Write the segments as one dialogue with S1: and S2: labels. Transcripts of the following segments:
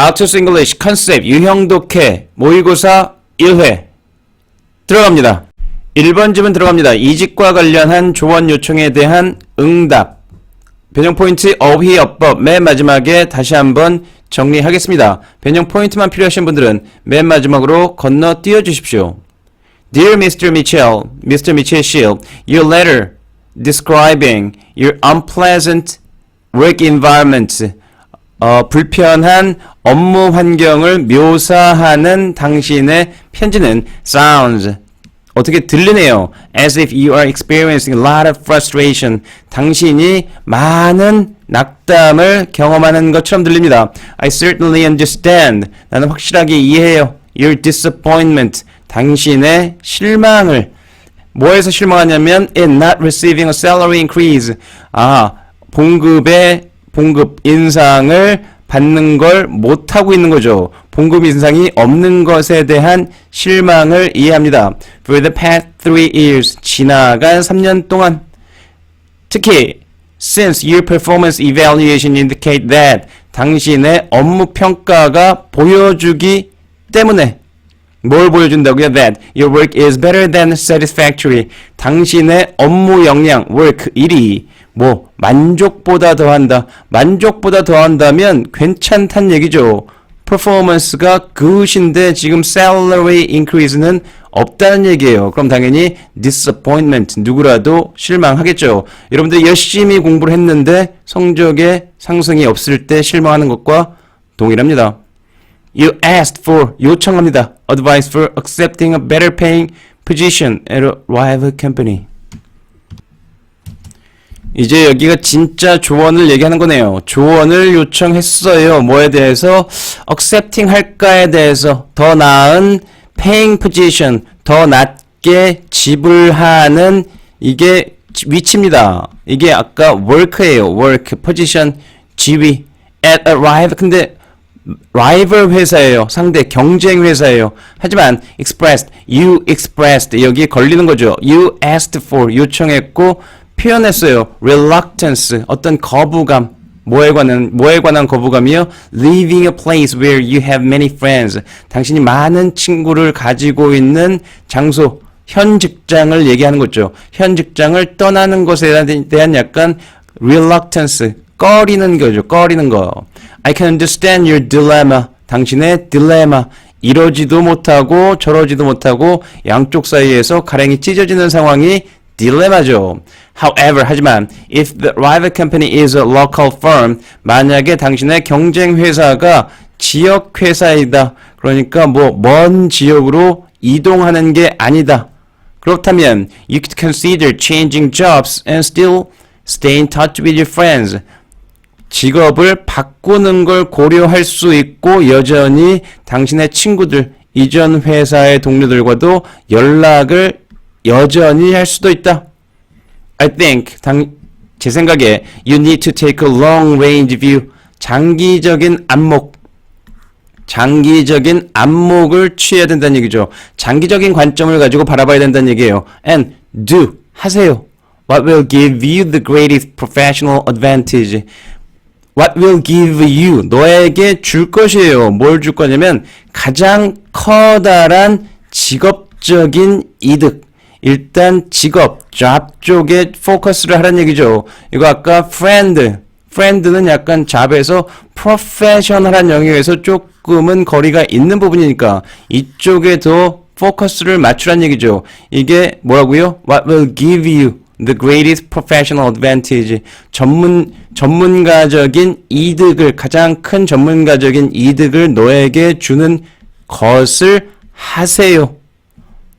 S1: Artus English 컨셉 유형독해 모의고사 1회 들어갑니다. 1번 집은 들어갑니다. 이직과 관련한 조언 요청에 대한 응답 변형 포인트 어휘 어법 맨 마지막에 다시 한번 정리하겠습니다. 변형 포인트만 필요하신 분들은 맨 마지막으로 건너 띄워 주십시오. Dear Mr. Mitchell, Mr. Mitchell Shield, your letter describing your unpleasant work environment, 어, 불편한 업무 환경을 묘사하는 당신의 편지는 sounds 어떻게 들리네요. As if you are experiencing a lot of frustration. 당신이 많은 낙담을 경험하는 것처럼 들립니다. I certainly understand. 나는 확실하게 이해해요. Your disappointment. 당신의 실망을. 뭐에서 실망하냐면 in not receiving a salary increase. 아, 봉급의 봉급 인상을 받는 걸 못하고 있는 거죠. 봉급 인상이 없는 것에 대한 실망을 이해합니다. For the past three years, 지나간 3년 동안 특히 since your performance evaluation indicate that 당신의 업무 평가가 보여주기 때문에 뭘 보여준다고요? That your work is better than satisfactory. 당신의 업무 역량, work, 일이 뭐 만족보다 더한다. 만족보다 더한다면 괜찮단 얘기죠. performance가 그것인데 지금 salary increase는 없다는 얘기예요. 그럼 당연히 disappointment 누구라도 실망하겠죠. 여러분들 열심히 공부를 했는데 성적에 상승이 없을 때 실망하는 것과 동일합니다. You asked for 요청합니다. Advice for accepting a better paying position at a rival company. 이제 여기가 진짜 조언을 얘기하는 거네요. 조언을 요청했어요. 뭐에 대해서 accepting 할까에 대해서 더 나은 paying position 더 낮게 지불하는 이게 위치입니다. 이게 아까 work예요. work position 지위 at a rival 근데 rival 회사예요. 상대 경쟁 회사예요. 하지만 expressed, you expressed 여기에 걸리는 거죠. you asked for 요청했고 표현했어요. reluctance 어떤 거부감 뭐에 관한 뭐에 관한 거부감이요? leaving a place where you have many friends 당신이 많은 친구를 가지고 있는 장소 현 직장을 얘기하는 거죠. 현 직장을 떠나는 것에 대한 약간 reluctance 꺼리는 거죠. 꺼리는 거. I can understand your dilemma. 당신의 딜레마. 이러지도 못하고 저러지도 못하고 양쪽 사이에서 가랭이 찢어지는 상황이 딜레마죠. However, 하지만 if the rival company is a local firm, 만약에 당신의 경쟁 회사가 지역 회사이다. 그러니까 뭐 먼 지역으로 이동하는 게 아니다. 그렇다면 you could consider changing jobs and still stay in touch with your friends. 직업을 바꾸는 걸 고려할 수 있고 여전히 당신의 친구들, 이전 회사의 동료들과도 연락을 여전히 할 수도 있다. I think 당, 제 생각에 you need to take a long range view. 장기적인 안목. 장기적인 안목을 취해야 된다는 얘기죠. 장기적인 관점을 가지고 바라봐야 된다는 얘기예요. And do 하세요. What will give you the greatest professional advantage? What will give you 너에게 줄 것이에요. 뭘 줄 거냐면 가장 커다란 직업적인 이득. 일단 직업, job 쪽에 포커스를 하라는 얘기죠. 이거 아까 friend, friend는 약간 잡에서 professional한 영역에서 조금은 거리가 있는 부분이니까 이쪽에 더 포커스를 맞추란 얘기죠. 이게 뭐라고요? What will give you the greatest professional advantage? 전문 전문가적인 이득을 가장 큰 전문가적인 이득을 너에게 주는 것을 하세요.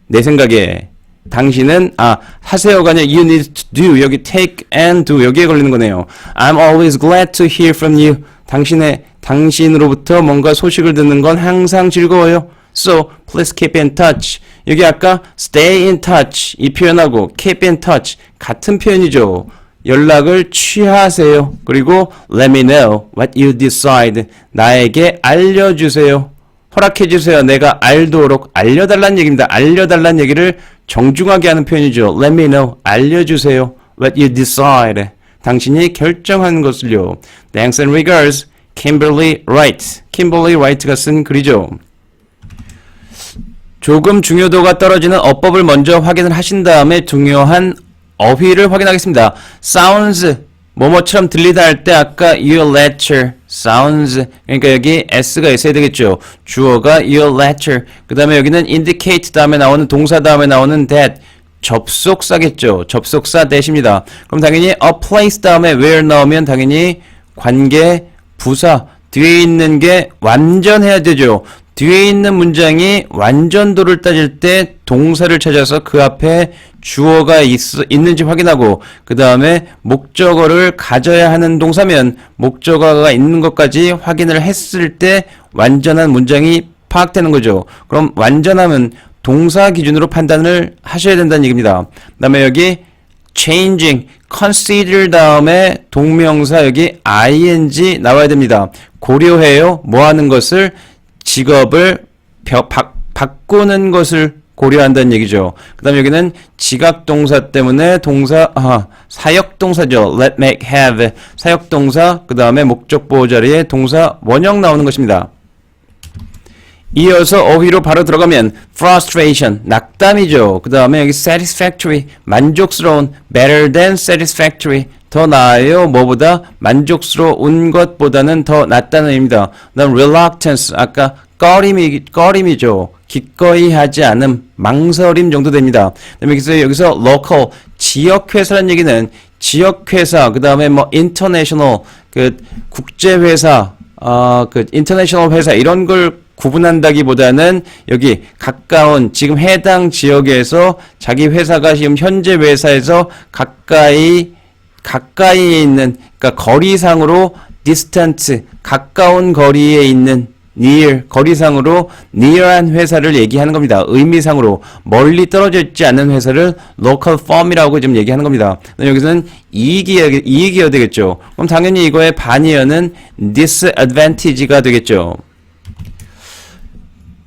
S1: 내 생각에 당신은 아 하세요가 아니라 you need to do 여기 take and do 여기에 걸리는 거네요. I'm always glad to hear from you. 당신의 당신으로부터 뭔가 소식을 듣는 건 항상 즐거워요. So please keep in touch. 여기 아까 stay in touch 이 표현하고 keep in touch 같은 표현이죠. 연락을 취하세요. 그리고 let me know what you decide. 나에게 알려주세요. 허락해주세요. 내가 알도록 알려달라는 얘기입니다. 알려달라는 얘기를 정중하게 하는 표현이죠. Let me know. 알려주세요. What you decide. 당신이 결정한 것을요. Thanks and regards. Kimberly Wright. Kimberly Wright가 쓴 글이죠. 조금 중요도가 떨어지는 어법을 먼저 확인을 하신 다음에 중요한 어휘를 확인하겠습니다. sounds 뭐뭐처럼 들리다 할 때 아까 your lecture sounds 그러니까 여기 s가 있어야 되겠죠. 주어가 your lecture 그 다음에 여기는 indicate 다음에 나오는 동사 다음에 나오는 that 접속사겠죠. 접속사 that입니다. 그럼 당연히 a place 다음에 where 넣으면 당연히 관계 부사 뒤에 있는 게 완전해야 되죠. 뒤에 있는 문장이 완전도를 따질 때 동사를 찾아서 그 앞에 주어가 있, 있는지 확인하고 그 다음에 목적어를 가져야 하는 동사면 목적어가 있는 것까지 확인을 했을 때 완전한 문장이 파악되는 거죠. 그럼 완전하면 동사 기준으로 판단을 하셔야 된다는 얘기입니다. 그 다음에 여기 changing, consider 다음에 동명사 여기 ing 나와야 됩니다. 고려해요. 뭐 하는 것을 직업을 벼- 바, 바꾸는 것을 고려한다는 얘기죠. 그 다음에 여기는 지각동사 때문에 동사, 아, 사역동사죠. let, make, have. 사역동사, 그 다음에 목적보호 자리에 동사 원형 나오는 것입니다. 이어서 어휘로 바로 들어가면 frustration 낙담이죠. 그 다음에 여기 satisfactory 만족스러운 better than satisfactory 더 나아요. 뭐보다 만족스러운 것보다는 더 낫다는 의미입니다. 그다음 reluctance 아까 꺼림이 꺼림이죠. 기꺼이 하지 않음 망설임 정도 됩니다. 그다음에 여기서 여기서 local 지역 회사라는 얘기는 지역 회사 그다음에 뭐 international 그 국제 회사 어, 그 인터내셔널 회사 이런 걸 구분한다기보다는 여기 가까운 지금 해당 지역에서 자기 회사가 지금 현재 회사에서 가까이 가까이 있는 그러니까 거리상으로 distant 가까운 거리에 있는 near 거리상으로 near한 회사를 얘기하는 겁니다. 의미상으로 멀리 떨어져 있지 않은 회사를 local firm이라고 지금 얘기하는 겁니다. 여기서는 이익이어야, 이익이어야 되겠죠. 그럼 당연히 이거의 반이어는 disadvantage가 되겠죠.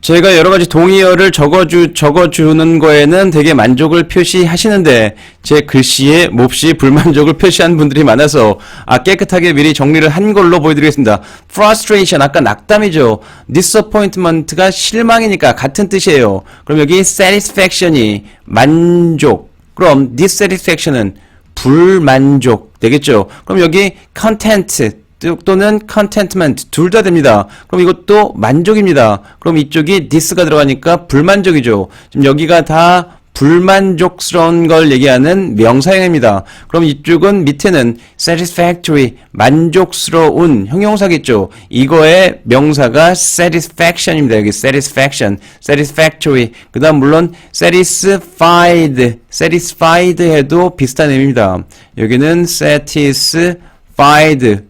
S1: 제가 여러 가지 동의어를 적어주, 적어주는 거에는 되게 만족을 표시하시는데, 제 글씨에 몹시 불만족을 표시한 분들이 많아서, 아, 깨끗하게 미리 정리를 한 걸로 보여드리겠습니다. frustration, 아까 낙담이죠. disappointment가 실망이니까 같은 뜻이에요. 그럼 여기 satisfaction이 만족. 그럼 dissatisfaction은 불만족 되겠죠. 그럼 여기 content, 또는 contentment 둘 다 됩니다. 그럼 이것도 만족입니다. 그럼 이쪽이 this가 들어가니까 불만족이죠. 지금 여기가 다 불만족스러운 걸 얘기하는 명사형입니다. 그럼 이쪽은 밑에는 satisfactory 만족스러운 형용사겠죠. 이거의 명사가 satisfaction입니다. 여기 satisfaction, satisfactory. 그 다음 물론 satisfied, satisfied 해도 비슷한 의미입니다. 여기는 satisfied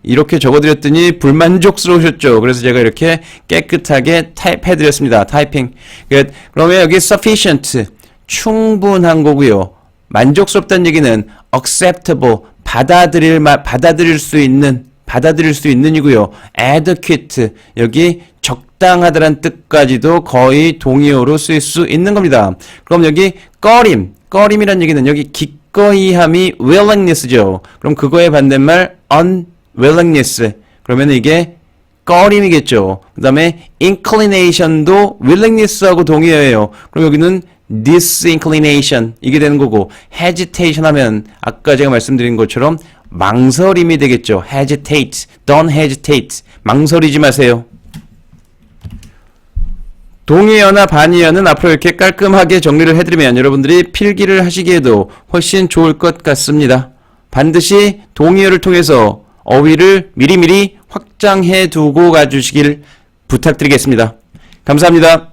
S1: 이렇게 적어드렸더니 불만족스러우셨죠. 그래서 제가 이렇게 깨끗하게 타입해드렸습니다. 타이핑. 끝. 그러면 여기 sufficient 충분한 거고요. 만족스럽다는 얘기는 acceptable 받아들일 마, 받아들일 수 있는 받아들일 수 있는이고요. adequate 여기 적당하다는 뜻까지도 거의 동의어로 쓰일 수 있는 겁니다. 그럼 여기 꺼림 꺼림이란 얘기는 여기 기 꺼이함이 willingness죠. 그럼 그거의 반대말 unwillingness. 그러면 이게 꺼림이겠죠. 그 다음에 inclination도 willingness하고 동의어예요. 그럼 여기는 disinclination 이게 되는 거고 hesitation 하면 아까 제가 말씀드린 것처럼 망설임이 되겠죠. hesitate, don't hesitate. 망설이지 마세요. 동의어나 반의어는 앞으로 이렇게 깔끔하게 정리를 해드리면 여러분들이 필기를 하시기에도 훨씬 좋을 것 같습니다. 반드시 동의어를 통해서 어휘를 미리미리 확장해 두고 가주시길 부탁드리겠습니다. 감사합니다.